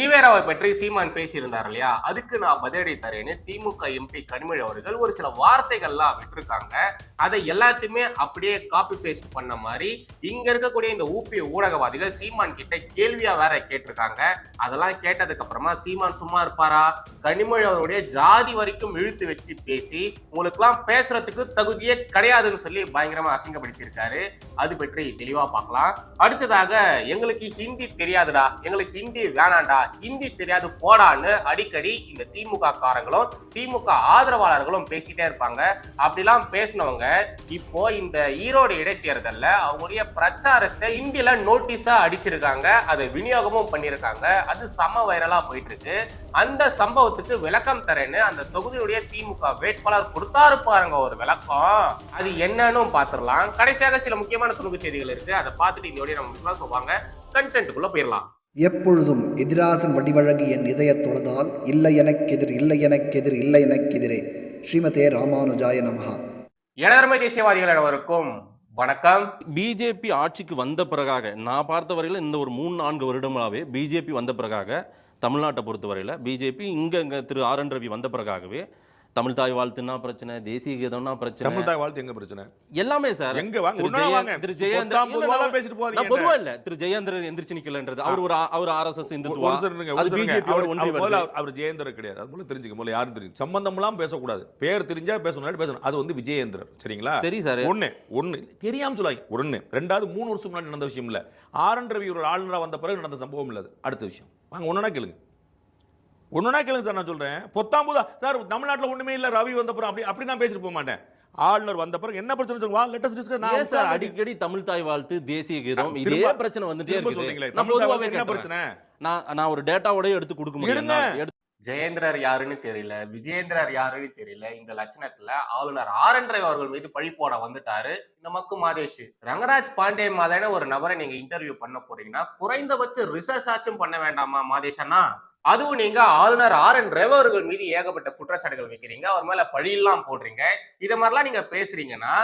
ஈவேராவை பற்றி சீமான் பேசியிருந்தார் இல்லையா? அதுக்கு நான் பதிலடி தரேன்னு திமுக எம்பி கனிமொழி அவர்கள் ஒரு சில வார்த்தைகள்லாம் விட்டுருக்காங்க. அதை எல்லாத்தையுமே அப்படியே காப்பி பேஸ்ட் பண்ண மாதிரி இங்க இருக்கக்கூடிய இந்த ஊபி ஊடகவாதிகள் சீமான் கிட்ட கேள்வியா வேற கேட்டிருக்காங்க. அதெல்லாம் கேட்டதுக்கு அப்புறமா சீமான் சும்மா இருப்பாரா? கனிமொழி அவருடைய ஜாதி வரைக்கும் இழுத்து வச்சு பேசி உங்களுக்குலாம் பேசுறதுக்கு தகுதியே கிடையாதுன்னு சொல்லி பயங்கரமா அசிங்கப்படுத்தியிருக்காரு. அது பற்றி தெளிவா பார்க்கலாம். அடுத்ததாக எங்களுக்கு ஹிந்தி தெரியாதுடா. எங்களுக்கு ஹிந்தி வேணாண்டா. ஹிந்தி தெரியாது போடான்னு அடிக்கடி இந்த திமுக காரங்களும் திமுக ஆதரவாளர்களும் பேசிட்டே இருப்பாங்க. அப்படிலாம் பேசினவங்க இப்போ இந்த ஈரோடு இடைத்தேர்தலில் அவங்களுடைய பிரச்சாரத்தை ஹிந்தியில நோட்டீஸா அடிச்சிருக்காங்க. அதை விநியோகமும் பண்ணியிருக்காங்க. அது சம வைரலா போயிட்டு இருக்கு அந்த சம்பவத்துக்கு விளக்கம் தரேன்னு அந்த தொகுதியுடைய திமுக வேட்பாளர் கொடுத்தாரு பாருங்க ஒரு விளக்கம். அது என்னன்னு பார்த்துடலாம். கடைசியாக சில முக்கியமான துணுக்கு செய்திகள் இருக்கு. அதை பார்த்துட்டு இதோடய நம்ம விசுவாசம் சொல்லுவாங்க கண்டென்ட்டுக்குள்ள போயிடலாம். எப்பொழுதும் எதிராசன் வடிவழகு என் இதயத் தொழுதால் இல்லை எனக்கெதிர் இல்லை எனக்கெதிர் இல்லை எனக்கெதிரே. ஸ்ரீமதே ராமானுஜாய நமஹா. எனதர்மை தேசியவாதிகள் அனைவருக்கும் வணக்கம். பிஜேபி ஆட்சிக்கு வந்த பிறகாக நான் பார்த்த வரையில் இந்த ஒரு மூணு நான்கு வருடங்களாகவே பிஜேபி வந்த பிறகாக தமிழ்நாட்டை பொறுத்தவரையில் பிஜேபி இங்கே இங்கே திரு ஆர் என் ரவி வந்த பிறகாகவே தமிழ் தாய் வாழ்த்துனா பிரச்சனை தேசிய கீதம்னா பிரச்சனை. தமிழ் தாய் வாழ்த்து எங்க பிரச்சனை? எல்லாமே சார். எங்க வாங்க? திரு ஒண்ணா ஜெய- வாங்க. திரு ஜெயேந்திர பொத்தாம் பொதுவாலாம் பேசிட்டு நான் பொதுவா இல்ல. திரு ஜெயேந்திரன் எந்திரிச்சு நிக்கலன்றது. அவர் ஒரு அவர் ஆர்எஸ்எஸ் இந்துத்துவா. அது. பிஜேபி அவர் ஒன்றி அவர் முதல்ல வருது. அவர் ஜெயேந்திரர் கிடையாது. அது முதல்ல தெரிஞ்சுக்க முதல்ல யாரும் தெரியும் சம்பந்தம்லாம் பேசக்கூடாது. பேர் தெரிஞ்சா பேசணும் பேசணும். அது வந்து விஜயேந்திரர் சரிங்களா? சரி சார். ஒண்ணு ஒண்ணு. தெரியாம சொல்லாங்க ஒண்ணு. ரெண்டாவது மூணு வருஷம் முன்னாடி நடந்த விஷயம் இல்ல. ஆர் என் ரவி ஒரு ஆளுநரா வந்த பிறகு நடந்த சம்பவம் இல்ல அது. அடுத்த விஷயம். வாங்க ஒண்ணுனா கேளுங்க. ஒண்ணுனா கேளுங்க சார் நான் சொல்றேன். பொத்தாம்புதா சார் தமிழ்நாட்டுல ஒண்ணுமே இல்ல ரவி வந்த பிறகு அப்படி அப்படி நான் பேசிட்டு போக மாட்டேன். ஆளுநர் வந்த பிறகு என்ன பிரச்சனை சொல்லுங்க? லெட்டஸ் டிஸ்கஸ் நான் சார் அடிக்கடி தமிழ் தாய் வாழ்த்து தேசிய கீதம் இதே பிரச்சனை வந்துட்டே இருக்குது. வாழ்த்து என்ன. பிரச்சனை? நான் நான் ஒரு டேட்டாவோட எடுத்து கொடுக்க முடியும். ஜெயேந்திரர் யாருன்னு தெரியல விஜயேந்திரர் யாருன்னு தெரியல இந்த லட்சணத்துல ஆளுநர் ஆர் என் ரவி அவர்கள் மீது பழி போட வந்துட்டாரு. நமக்கு மாதேஷ் ரங்கராஜ் பாண்டே மாதிரியான ஒரு நபரை நீங்க இன்டர்வியூ பண்ண போறீங்கன்னா குறைந்தபட்ச ரிசர்ச் ஆச்சும் பண்ண வேண்டாமா மாதேஷ் அண்ணா? அதுவும் நீங்க ஆளுநர் ஆர் என் ரவி அவர்கள் மீது ஏகப்பட்ட குற்றச்சாட்டுகள் வைக்கிறீங்க. அவர் மேல பழியெல்லாம் போடுறீங்க. இத மாதிரிலாம் நீங்க பேசுறீங்கன்னா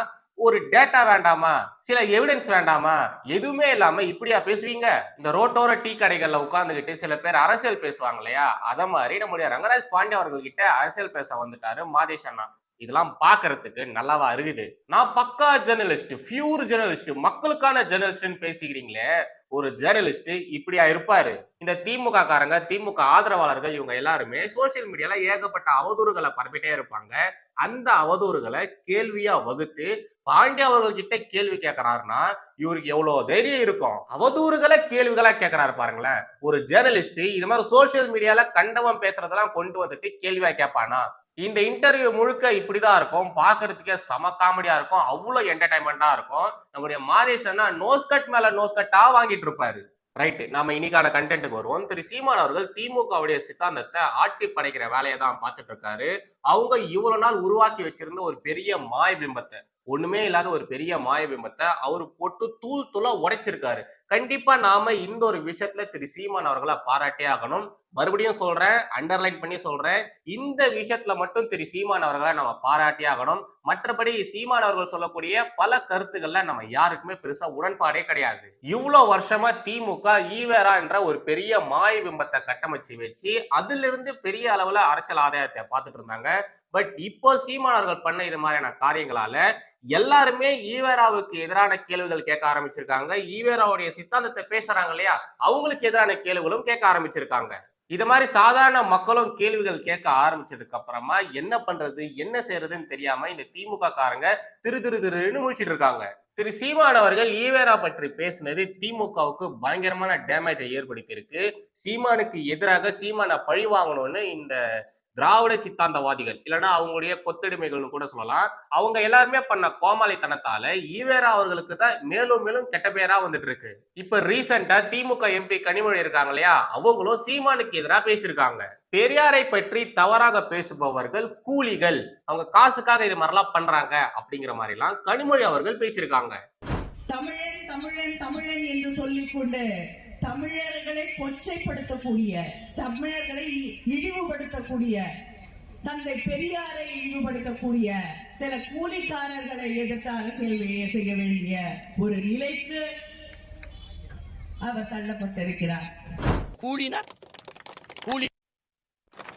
ஒரு டேட்டா வேண்டாமா? சில எவிடன்ஸ் வேண்டாமா? எதுவுமே இல்லாம இப்படியா பேசுவீங்க? இந்த ரோட்டோர டீ கடைகள்ல உட்கார்ந்துகிட்டு சில பேர் அரசியல் பேசுவாங்க இல்லையா? அத மாதிரி நம்முடைய ரங்கராஜ் பாண்டே அவர்கள் கிட்ட அரசியல் பேச வந்துட்டாரு மாதேஷ் அண்ணா. இதெல்லாம் பாக்குறதுக்கு நல்லாவா இருக்குது? நான் பக்கா ஜெர்னலிஸ்ட் பியூர் ஜெர்னலிஸ்ட் மக்களுக்கான ஜெர்னலிஸ்ட்னு பேசிக்கிறீங்களே. ஒரு ஜேர்னலிஸ்ட் இப்படியா இருப்பாரு? இந்த திமுக காரங்க திமுக ஆதரவாளர்கள் இவங்க எல்லாருமே சோசியல் மீடியால ஏகப்பட்ட அவதூறுகளை பரப்பிட்டே இருப்பாங்க. அந்த அவதூறுகளை கேள்வியா வகுத்து பாண்டிய அவர்கள் கிட்ட கேள்வி கேட்கிறாருன்னா இவருக்கு எவ்வளவு தைரியம் இருக்கும்? அவதூறுகளை கேள்விகளா கேட்கறாரு பாருங்களேன். ஒரு ஜேர்னலிஸ்ட் இது மாதிரி சோசியல் மீடியால கண்டவம் பேசுறதெல்லாம் கொண்டு வந்துட்டு கேள்வியா கேட்பானா? இந்த இன்டர்வியூ முழுக்க இப்படிதான் இருக்கும். பாக்குறதுக்கே செம காமெடியா இருக்கும். அவ்வளவு என்டர்டைன்மெண்டா இருக்கும். நம்முடைய மாதேஷ் அண்ணா நோஸ் கட் மேல நோஸ் கட்டா வாங்கிட்டு இருப்பாரு. ரைட்டு நாம இன்னைக்கான கண்டென்ட்டுக்கு வருவோம். திரு சீமான் அவர்கள் திமுகவுடைய சித்தாந்தத்தை ஆட்டி படைக்கிற வேலையை தான் பார்த்துட்டு இருக்காரு. அவங்க இவ்வளவு நாள் உருவாக்கி வச்சிருந்த ஒரு பெரிய மாய பிம்பத்தை. ஒண்ணுமே இல்லாத ஒரு பெரிய மாய பிம்பத்தை அவர் போட்டு தூள் தூளா உடைச்சிருக்காரு. கண்டிப்பா நாம இந்த ஒரு விஷயத்துல திரு சீமான் அவர்களை பாராட்டே ஆகணும். மறுபடியும் சொல்றேன் அண்டர்லைன் பண்ணி சொல்றேன். இந்த விஷயத்துல மட்டும் திரு சீமான் அவர்களை நம்ம பாராட்டே ஆகணும். மற்றபடி சீமான் அவர்கள் சொல்லக்கூடிய பல கருத்துக்கள்ல நம்ம யாருக்குமே பெருசா உடன்பாடே கிடையாது. இவ்வளவு வருஷமா திமுக ஈவேரா என்ற ஒரு பெரிய மாய பிம்பத்தை கட்டமைச்சு வச்சு அதுல இருந்து பெரிய அளவுல அரசியல் ஆதாயத்தை பார்த்துட்டு இருந்தாங்க. பட் இப்போ சீமானவர்கள் பண்ண இது மாதிரியான காரியங்களால எல்லாருமே ஈவேராவுக்கு எதிரான கேள்விகள் கேட்க ஆரம்பிச்சிருக்காங்க. ஈவேராவுடைய சித்தாந்தத்தை பேசுறாங்க இல்லையா? அவங்களுக்கு எதிரான கேள்விகளும் கேட்க ஆரம்பிச்சிருக்காங்க. இது மாதிரி சாதாரண மக்களும் கேள்விகள் கேட்க ஆரம்பிச்சதுக்கு அப்புறமா என்ன பண்றது என்ன செய்யறதுன்னு தெரியாம இந்த திமுக காரங்க திரு திரு திருன்னு முடிச்சிட்டு இருக்காங்க. திரு சீமான் அவர்கள் ஈவேரா பற்றி பேசினது திமுகவுக்கு பயங்கரமான டேமேஜை ஏற்படுத்தி இருக்கு சீமானுக்கு எதிராக சீமானை பழி வாங்கணும்னு இந்த திராவிட சித்தாந்தவாதிகள் இல்லைன்னா அவங்களுடைய கொத்தடிமைகள்னு கூட சொல்லலாம். அவங்க எல்லாருமே பண்ண கோமாளித்தனத்தால ஈவேரா அவர்களுக்கு தான் மேலும் மேலும் கெட்ட பேரா வந்துட்டு இருக்கு இப்ப ரீசெண்டா திமுக எம்பி கனிமொழி இருக்காங்க இல்லையா? அவங்களும் சீமானுக்கு எதிராக பேசியிருக்காங்க. பெரியாரை பற்றி தவறாக பேசுபவர்கள் கூலிகள். அவங்க காசுக்காக இது மாதிரிலாம் பண்றாங்க அப்படிங்கிற மாதிரி எல்லாம் கனிமொழி அவர்கள் பேசியிருக்காங்க. தமிழன் தமிழன் தமிழன் என்று சொல்லிக்கொண்டு தமிழர்களை கொச்சைப்படுத்தக்கூடிய தமிழர்களை இழிவுபடுத்தக்கூடிய தந்தை பெரியாரை இழிவுபடுத்தக்கூடிய சில கூலிக்காரர்களை எதிர்த்து அரசியல் செய்ய வேண்டிய ஒரு நிலைக்கு அவர் தள்ளப்பட்டிருக்கிறார். கூலினார் கூலி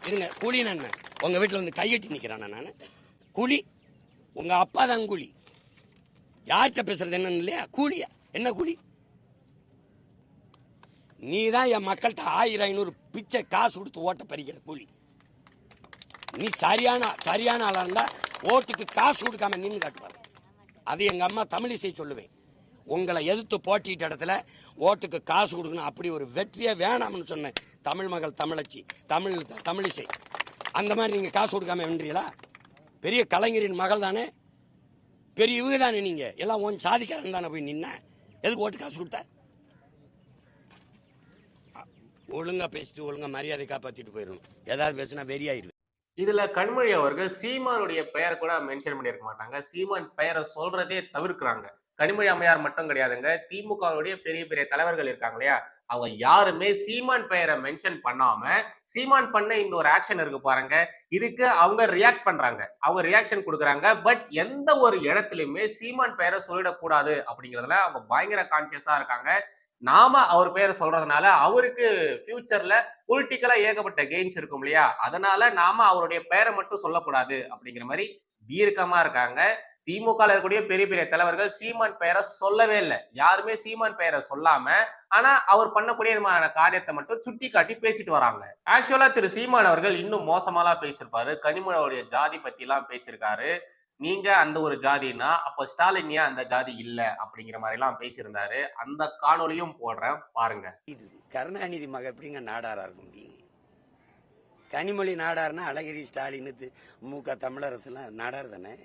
இருங்க கூலின்னு உங்க வீட்டில் வந்து கையெட்டி நிற்கிறானா நான்? கூலி உங்க அப்பா தான் கூலி. யார்கிட்ட பேசுறது என்னன்னு இல்லையா? கூலியா? என்ன கூலி? நீ தான் என் மக்கள்கிட்ட ஆயிரம் ஐநூறு பிச்சை காசு கொடுத்து ஓட்ட பறிக்கிற கூலி. நீ சரியான சரியான ஆளாக இருந்தால் ஓட்டுக்கு காசு கொடுக்காம நின்று காட்டுவார் அது எங்கள் அம்மா தமிழிசை சொல்லுவேன். உங்களை எதிர்த்து போட்டிட்ட இடத்துல ஓட்டுக்கு காசு கொடுக்கணும் அப்படி ஒரு வெற்றியே வேணாம்னு சொன்னேன் தமிழ் மகள் தமிழச்சி தமிழ் தமிழிசை. அந்த மாதிரி நீங்கள் காசு கொடுக்காம வென்றீங்களா பெரிய கலைஞரின் மகள் தானே. பெரிய இவங்க தானே நீங்கள் எல்லாம் உன் சாதிக்காரன் தானே போய் நின்ன. எதுக்கு ஓட்டு காசு கொடுத்தேன் ஒழுங்கா பேசிட்டு ஒழுங்கா மரியாதை காப்பாத்திட்டு போயிடணும். ஏதாவது பேசினா வெறியாயிரு இதுல கண்மொழி அவர்கள் சீமானுடைய பெயர் கூட மென்ஷன் பண்ணியிருக்க மாட்டாங்க. சீமான் பெயரை சொல்றதே தவிர்க்கிறாங்க. கனிமொழி அம்மையார் மட்டும் கிடையாதுங்க. திமுகவுடைய பெரிய பெரிய தலைவர்கள் இருக்காங்க இல்லையா? அவங்க யாருமே சீமான் பெயரை மென்ஷன் பண்ணாம சீமான் பண்ண இந்த ஒரு ஆக்ஷன் இருக்கு பாருங்க. இதுக்கு அவங்க ரியாக்ட் பண்றாங்க. அவங்க ரியாக்ஷன் கொடுக்குறாங்க. பட் எந்த ஒரு இடத்துலயுமே சீமான் பெயரை சொல்லிடக்கூடாது அப்படிங்கிறதுல அவங்க பயங்கர கான்சியஸா இருக்காங்க. நாம அவர் பெயரை சொல்றதுனால அவருக்கு ஃபியூச்சர்ல பொலிட்டிக்கலா ஏகப்பட்ட கெயின்ஸ் இருக்கும் இல்லையா? அதனால நாம அவருடைய பெயரை மட்டும் சொல்லக்கூடாது அப்படிங்கிற மாதிரி தீர்க்கமா இருக்காங்க. திமுக இருக்கக்கூடிய பெரிய பெரிய தலைவர்கள் சீமான் பெயரை சொல்லவே இல்லை. யாருமே சீமான் பெயரை சொல்லாம ஆனா அவர் பண்ணக்கூடிய விதமான காரியத்தை மட்டும் சுட்டி காட்டி பேசிட்டு வராங்க. ஆக்சுவலா திரு சீமான் அவர்கள் இன்னும் மோசமாலாம் பேசியிருப்பாரு. கனிமொழியுடைய ஜாதி பத்தி எல்லாம் பேசியிருக்காரு. நீங்க அந்த ஒரு ஜாதின்னா அப்ப ஸ்டாலின் ஏன் அந்த ஜாதி இல்ல? அப்படிங்கிற மாதிரி எல்லாம் பேசியிருந்தாரு. அந்த காணொளியும் போடுறேன். பாருங்க. இது கருணாநிதி மக எப்படிங்க நாடாரா இருக்க முடியும்? கனிமொழி நாடார்னா அழகிரி ஸ்டாலின் தி- மு க தமிழரசுலாம் நாடார் தானே?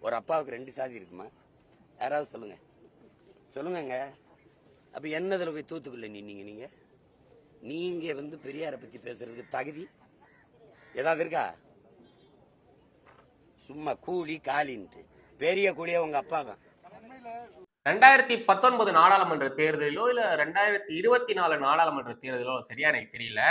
ஒரு அப்பாவுக்கு ரெண்டு சாதி இருக்குமா? யாராவது சொல்லுங்க. சொல்லுங்கங்க. அப்ப என்னதுல போய் தூத்துக்குள்ள நின்னீங்க நீங்க? நீங்க வந்து பெரியாரை பத்தி பேசுறதுக்கு தகுதி ஏதாவது இருக்கா? சும்மா கூலி காலின்ட்டு. பெரிய கூலியா உங்க அப்பா தான். ரெண்டாயிரத்தி பத்தொன்பது நாடாளுமன்ற தேர்தலிலோ இல்ல ரெண்டாயிரத்தி இருபத்தி நாலு நாடாளுமன்ற தேர்தலோ சரியா எனக்கு தெரியல.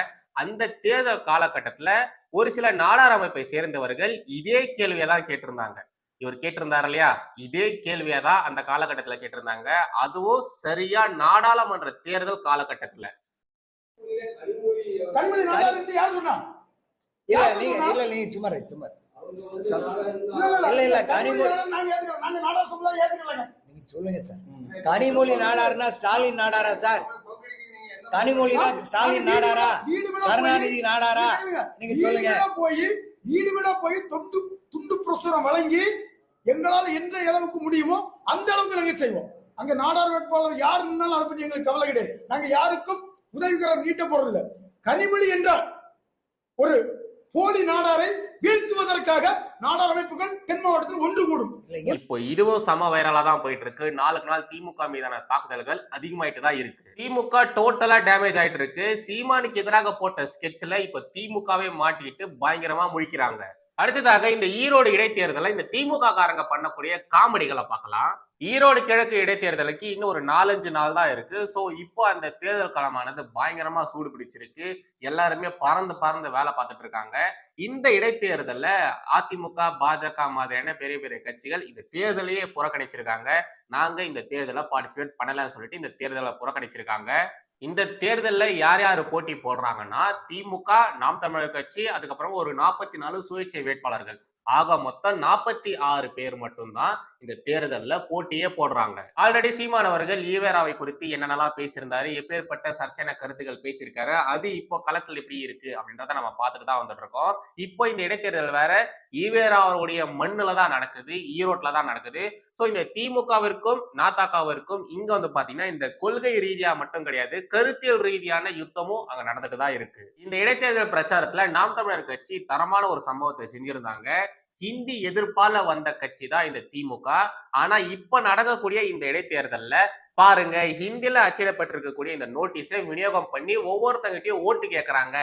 அந்த தேர்தல் காலகட்டத்துல ஒரு சில நாடார் அமைப்பை சேர்ந்தவர்கள் இதே கேள்வியை தான் கேட்டிருந்தாங்க. இவர் கேட்டிருந்தார் இல்லையா? இதே கேள்வியை தான் அந்த காலகட்டத்துல கேட்டிருந்தாங்க. அதுவும் சரியா நாடாளுமன்ற தேர்தல் காலகட்டத்துல. கண்மணி நாடார் என்று யார் சொன்னா இல்ல யார் நீங்க சொன்னா? இல்ல நீங்க சும்மா சும்மா. இல்ல, இல்ல, கனிமொழி. சொல்லுங்க சார். கனிமொழி நாடாருன்னா ஸ்டாலின் நாடாரா சார்? கனிமொழினா ஸ்டாலின் நாடாரா? கருணாநிதி நாடாரா? நீங்க சொல்லுங்க. போய் வீடு வீடா போய் தொண்டு துண்டு பிரசுரம் வழங்கி எங்களால் எந்த அளவுக்கு முடியுமோ அந்த அளவுக்கு நாங்க செய்வோம். அங்க நாடார் வேட்பாளர் யார் இருந்தாலும் அதை பத்தி எங்களுக்கு கவலை கிடையாது. நாங்க யாருக்கும் உதவிகரம் நீட்ட போறது இல்ல கனிமொழி என்றால் ஒரு போலி நாடாரை வீழ்த்துவதற்காக நாடார் அமைப்புகள் தென் மாவட்டத்தில் ஒன்று கூடும். இப்போ இதுவும் சம வைரலா தான் போயிட்டு இருக்கு நாளுக்கு நாள் திமுக மீதான தாக்குதல்கள் அதிகமாயிட்டு தான் இருக்கு. திமுக டோட்டலா டேமேஜ் ஆயிட்டு இருக்கு. சீமானுக்கு எதிராக போட்ட ஸ்கெட்ச்ல இப்ப திமுகவே மாட்டிக்கிட்டு பயங்கரமா முழிக்கிறாங்க. அடுத்ததாக இந்த ஈரோடு இடைத்தேர்தலை இந்த திமுக காரங்க பண்ணக்கூடிய காமெடிகளை பார்க்கலாம். ஈரோடு கிழக்கு இடைத்தேர்தலுக்கு இன்னும் ஒரு நாலஞ்சு நாள் தான் இருக்கு. ஸோ இப்போ அந்த தேர்தல் களமானது பயங்கரமா சூடு பிடிச்சிருக்கு. எல்லாருமே பறந்து பறந்து வேலை பார்த்துட்டு இருக்காங்க. இந்த இடைத்தேர்தலில் அதிமுக பாஜக மாதிரியான பெரிய பெரிய கட்சிகள் இந்த தேர்தலையே புறக்கணிச்சிருக்காங்க. நாங்க இந்த தேர்தலை பார்ட்டிசிபேட் பண்ணலன்னு சொல்லிட்டு இந்த தேர்தலை புறக்கணிச்சிருக்காங்க. இந்த தேர்தலில் யார் யார் போட்டி போடுறாங்கன்னா திமுக நாம் தமிழர் கட்சி அதுக்கப்புறம் ஒரு நாற்பத்தி நாலு சுயேட்சை வேட்பாளர்கள். ஆக மொத்தம் நாற்பத்தி ஆறு பேர் மட்டும்தான் இந்த தேர்தல்ல போட்டியே போடுறாங்க. ஆல்ரெடி சீமான் அவர்கள் ஈவேராவை குறித்து என்னென்னலாம் பேசியிருந்தாரு எப்பேற்பட்ட சர்ச்சையான கருத்துக்கள் பேசியிருக்காரு அது இப்போ களத்தில் எப்படி இருக்கு அப்படின்றத நம்ம பார்த்துட்டு தான் வந்துட்டு இருக்கோம் இப்போ இந்த இடைத்தேர்தல் வேற ஈவேரா அவருடைய மண்ணில் தான் நடக்குது ஈரோட்ல தான் நடக்குது. ஸோ இந்த திமுகவிற்கும் நாத்தாக்காவிற்கும் இங்க வந்து பாத்தீங்கன்னா இந்த கொள்கை ரீதியா மட்டும் கிடையாது கருத்தியல் ரீதியான யுத்தமும் அங்க நடந்துட்டு தான் இருக்கு. இந்த இடைத்தேர்தல் பிரச்சாரத்துல நாம் தமிழர் கட்சி தரமான ஒரு சம்பவத்தை செஞ்சிருந்தாங்க. ஹிந்தி எதிர்ப்பால வந்த கட்சி தான் இந்த திமுக. ஆனா இப்ப நடக்கக்கூடிய இந்த இடைத்தேர்தல்ல பாருங்க ஹிந்தில அச்சிடப்பட்டிருக்கக்கூடிய இந்த நோட்டீஸை விநியோகம் பண்ணி ஒவ்வொருத்தங்கிட்டயும் ஓட்டு கேட்கறாங்க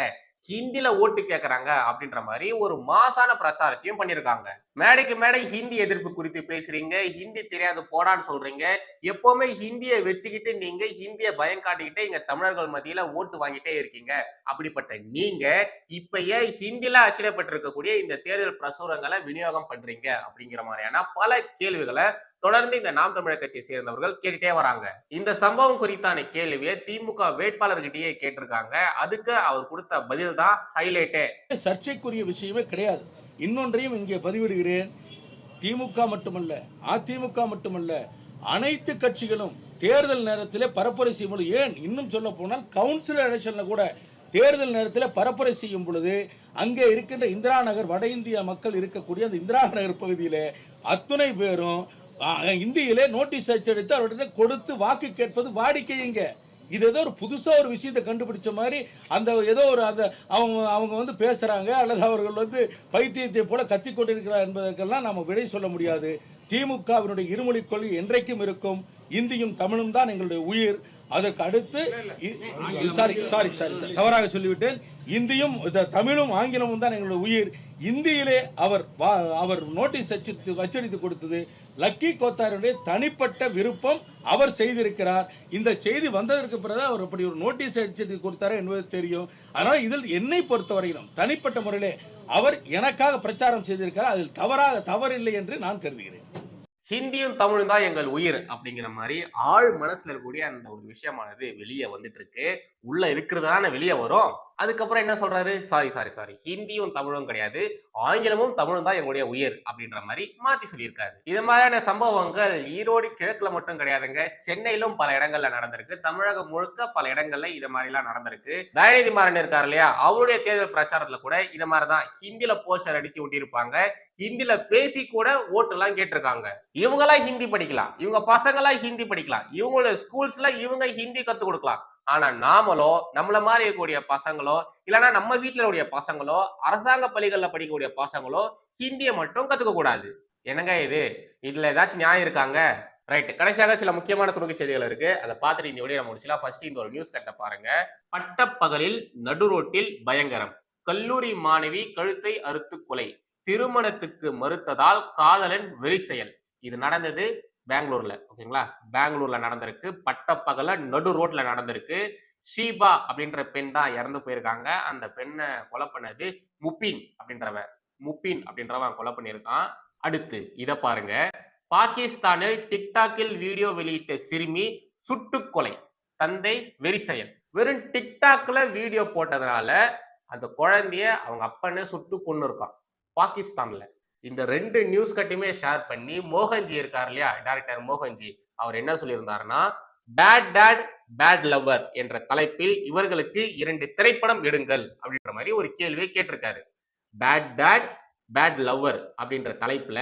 ஹிந்தியில ஓட்டு கேட்கறாங்க அப்படின்ற மாதிரி ஒரு மாசான பிரச்சாரத்தையும் பண்ணிருக்காங்க. மேடைக்கு மேடை ஹிந்தி எதிர்ப்பு குறித்து பேசுறீங்க ஹிந்தி தெரியாது போடான்னு சொல்றீங்க. எப்பவுமே ஹிந்தியை வச்சுக்கிட்டு நீங்க ஹிந்திய பயம் காட்டிக்கிட்டே இங்க தமிழர்கள் மத்தியில ஓட்டு வாங்கிட்டே இருக்கீங்க. அப்படிப்பட்ட நீங்க இப்ப ஏன் ஹிந்தில அச்சிடப்பட்டிருக்கக்கூடிய இந்த தேர்தல் பிரசுரங்களை விநியோகம் பண்றீங்க அப்படிங்கிற மாதிரியான பல கேள்விகளை தொடர்ந்து இந்த நாம் தமிழர் கட்சியை சேர்ந்தவர்கள் கேட்டுட்டே வராங்க. இந்த சம்பவம் குறித்தான கேள்வியை திமுக வேட்பாளர்கிட்டயே கேட்டிருக்காங்க. அதுக்கு அவர் கொடுத்த பதில் தான் ஹைலைட்டே சர்ச்சைக்குரிய விஷயமே கிடையாது. இன்னொன்றையும் இங்கே பதிவிடுகிறேன். திமுக மட்டுமல்ல அதிமுக மட்டுமல்ல அனைத்து கட்சிகளும் தேர்தல் நேரத்திலே பரப்புரை செய்யும் பொழுது ஏன் இன்னும் சொல்ல போனால் கவுன்சில் எலெக்ஷன்ல கூட தேர்தல் நேரத்தில் பரப்புரை செய்யும் பொழுது அங்கே இருக்கின்ற இந்திரா நகர் வட இந்திய மக்கள் இருக்கக்கூடிய அந்த இந்திரா நகர் பகுதியிலே அத்துணை பேரும் இந்தியிலே நோட்டீஸ் அச்சடித்து அவர்கிட்ட கொடுத்து வாக்கு கேட்பது வாடிக்கைங்க இது ஏதோ ஒரு புதுசாக ஒரு விஷயத்தை கண்டுபிடிச்ச மாதிரி அந்த ஏதோ ஒரு அந்த அவங்க அவங்க வந்து பேசுகிறாங்க அல்லது அவர்கள் வந்து பைத்தியத்தை போல கத்தி கொண்டிருக்கிறார் என்பதற்கெல்லாம் நாம் விடை சொல்ல முடியாது. திமுகவினுடைய இருமொழி கொள்கை என்றைக்கும் இருக்கும். இந்தியும் தமிழும் தான் எங்களுடைய உயிர். அதற்கு அடுத்து சாரி சாரி சாரி தவறாக சொல்லிவிட்டேன். இந்தியும் இந்த தமிழும் ஆங்கிலமும் தான் எங்களுடைய உயிர். இந்தியிலே அவர் அவர் நோட்டீஸ் அச்சடித்து அச்சடித்து கொடுத்தது லக்கி கோத்தாருடைய தனிப்பட்ட விருப்பம் அவர் செய்திருக்கிறார். இந்த செய்தி வந்ததற்கு பிறகு அவர் அப்படி ஒரு நோட்டீஸ் அச்சடித்து கொடுத்தாரு என்பது தெரியும். ஆனால் இதில் என்னை பொறுத்தவரையிலும் தனிப்பட்ட முறையிலே அவர் எனக்காக பிரச்சாரம் செய்திருக்கிறார். அதில் தவறாக தவறில்லை என்று நான் கருதுகிறேன். ஹிந்தியும் தமிழும் தான் எங்கள் உயிர் அப்படிங்கிற மாதிரி ஆழ் மனசுல இருக்கக்கூடிய அந்த ஒரு விஷயமானது வெளியே வந்துட்டு இருக்கு. உள்ள இருக்கிறதான வெளியே வரும். அதுக்கப்புறம் என்ன சொல்றாரு? சாரி சாரி சாரி ஹிந்தியும் தமிழும் கிடையாது. ஆங்கிலமும் தமிழும் தான் எங்களுடைய உயிர் அப்படின்ற மாதிரி மாத்தி சொல்லியிருக்காரு. இது மாதிரியான சம்பவங்கள் ஈரோடு கிழக்குல மட்டும் கிடையாதுங்க. சென்னையிலும் பல இடங்கள்ல நடந்திருக்கு. தமிழகம் முழுக்க பல இடங்கள்ல இது மாதிரி எல்லாம் நடந்திருக்கு. தயநிதி மாறன் இருக்காரு இல்லையா? அவருடைய தேர்தல் பிரச்சாரத்துல கூட இது மாதிரிதான் ஹிந்தில போஸ்டர் அடிச்சு ஒட்டியிருப்பாங்க. ஹிந்தில பேசி கூட ஓட்டு எல்லாம் கேட்டிருக்காங்க. இவங்கெல்லாம் ஹிந்தி படிக்கலாம். இவங்க பசங்களாம் ஹிந்தி படிக்கலாம். இவங்களோட ஸ்கூல்ஸ்ல இவங்க ஹிந்தி கத்து கொடுக்கலாம். ஆனா நாமளோ நம்மள மாதிரி இருக்கக்கூடிய பசங்களோ இல்லைன்னா நம்ம வீட்டில் இருக்கக்கூடிய பசங்களோ அரசாங்க பள்ளிகளில் படிக்கக்கூடிய பசங்களோ ஹிந்தியை மட்டும் கத்துக்க கூடாது. என்னங்க இது? இதுல ஏதாச்சும் நியாயம் இருக்காங்க? ரைட் கடைசியாக சில முக்கியமான துணுக்கு செய்திகள் இருக்கு. அதை பார்த்துட்டு இந்த நம்ம முடிச்சலாம் ஃபர்ஸ்ட் இந்த ஒரு நியூஸ் கட்ட பாருங்க. பட்டப்பகலில் நடுரோட்டில் பயங்கரம். கல்லூரி மாணவி கழுத்தை அறுத்து கொலை. திருமணத்துக்கு மறுத்ததால் காதலன் வெறி செயல். இது நடந்தது பெங்களூர்ல ஓகேங்களா? பெங்களூர்ல நடந்திருக்கு. பட்டப்பகல நடு ரோட்ல நடந்திருக்கு. ஷீபா அப்படின்ற பெண் தான் இறந்து போயிருக்காங்க. அந்த பெண்ணை கொலை பண்ணது முப்பின் அப்படின்றவன் முப்பின் அப்படின்றவன் கொலை பண்ணியிருக்கான். அடுத்து இதை பாருங்க. பாகிஸ்தானில் டிக்டாக்கில் வீடியோ வெளியிட்ட சிறுமி சுட்டுக்கொலை தந்தை வெறி செயல் வெறும் டிக்டாக்ல வீடியோ போட்டதுனால அந்த குழந்தைய அவங்க அப்பனே சுட்டு கொண்டு இருக்கான் பாகிஸ்தான்ல. இந்த ரெண்டு நியூஸ் கட்டுமே ஷேர் பண்ணி மோகன்ஜி இருக்கார் இல்லையா? டேரக்டர் மோகன்ஜி. அவர் என்ன சொல்லியிருந்தாருன்னா பேட் டேட் பேட் லவ்வர் என்ற தலைப்பில் இவர்களுக்கு இரண்டு திரைப்படம் எடுங்கள் அப்படின்ற மாதிரி ஒரு கேள்வியை கேட்டிருக்காரு. பேட் டேட் பேட் லவ்வர் அப்படின்ற தலைப்புல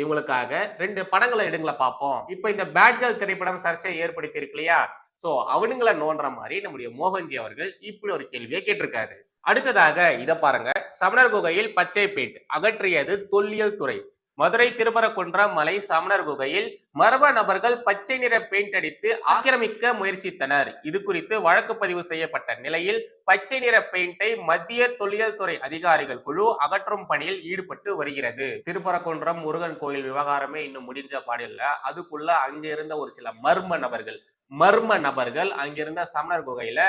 இவங்களுக்காக ரெண்டு படங்களை எடுங்களை பார்ப்போம் இப்போ இந்த பேட் கேர்ள் திரைப்படம் சர்ச்சையை ஏற்படுத்தி இருக்கு இல்லையா? சோ அவனுங்களை நோன்ற மாதிரி நம்முடைய மோகன்ஜி அவர்கள் இப்படி ஒரு கேள்வியை கேட்டிருக்காரு. அடுத்ததாக இதை பாருங்க. சமணர் குகையில் பச்சை பெயிண்ட் அகற்றியது தொல்லியல் துறை. மதுரை திருப்பரங்குன்றம் மலை சமணர் குகையில் மர்ம நபர்கள் பச்சை நிற பெயிண்ட் அடித்து ஆக்கிரமிக்க முயற்சித்தனர். இது குறித்து வழக்கு பதிவு செய்யப்பட்ட நிலையில் பச்சை நிற பெயிண்டை மத்திய தொல்லியல் துறை அதிகாரிகள் குழு அகற்றும் பணியில் ஈடுபட்டு வருகிறது. திருப்பரங்குன்றம் முருகன் கோயில் விவகாரமே இன்னும் முடிஞ்ச பாடில்ல. அதுக்குள்ள அங்கிருந்த ஒரு சில மர்ம நபர்கள் மர்ம நபர்கள் அங்கிருந்த சமணர் குகையில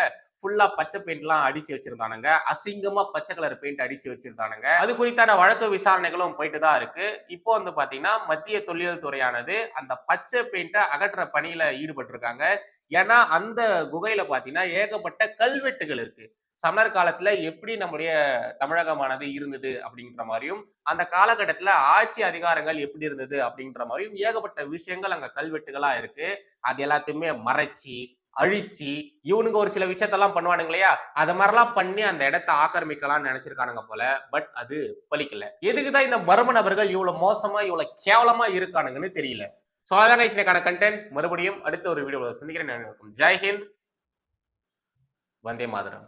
ஃபுல்லா பச்சை பெயிண்ட் எல்லாம் அடிச்சு வச்சிருந்தானுங்க. அசிங்கமா பச்சை கலர் பெயிண்ட் அடிச்சு வச்சிருந்தானுங்க. அது குறித்தான வழக்கு விசாரணைகளும் போயிட்டு தான் இருக்கு. இப்போ வந்து பாத்தீங்கன்னா மத்திய தொழில் துறையானது அந்த பச்சை பெயிண்ட அகற்ற பணியில ஈடுபட்டு இருக்காங்க ஏன்னா அந்த குகையில பாத்தீங்கன்னா ஏகப்பட்ட கல்வெட்டுகள் இருக்கு. சமணர் காலத்துல எப்படி நம்முடைய தமிழகமானது இருந்தது அப்படின்ற மாதிரியும் அந்த காலகட்டத்துல ஆட்சி அதிகாரங்கள் எப்படி இருந்தது அப்படின்ற மாதிரியும் ஏகப்பட்ட விஷயங்கள் அங்க கல்வெட்டுகளா இருக்கு. அது எல்லாத்தையுமே மறைச்சி அழிச்சு இவனுங்க ஒரு சில விஷயத்தெல்லாம் பண்ணுவானுங்க இல்லையா அத மாதிரிலாம் பண்ணி அந்த இடத்த ஆக்கிரமிக்கலாம்னு நினைச்சிருக்கானுங்க போல பட் அது பலிக்கல. எதுக்குதான் இந்த மர்ம நபர்கள் இவ்வளவு மோசமா இவ்வளவு கேவலமா இருக்கானுங்கன்னு தெரியல. சோ அதான் இதுக்கான கண்டென்ட் மறுபடியும் அடுத்த ஒரு வீடியோ சந்திக்கிறேன். நான் இருக்கும் ஜெய்ஹிந்த் வந்தே மாதரம்.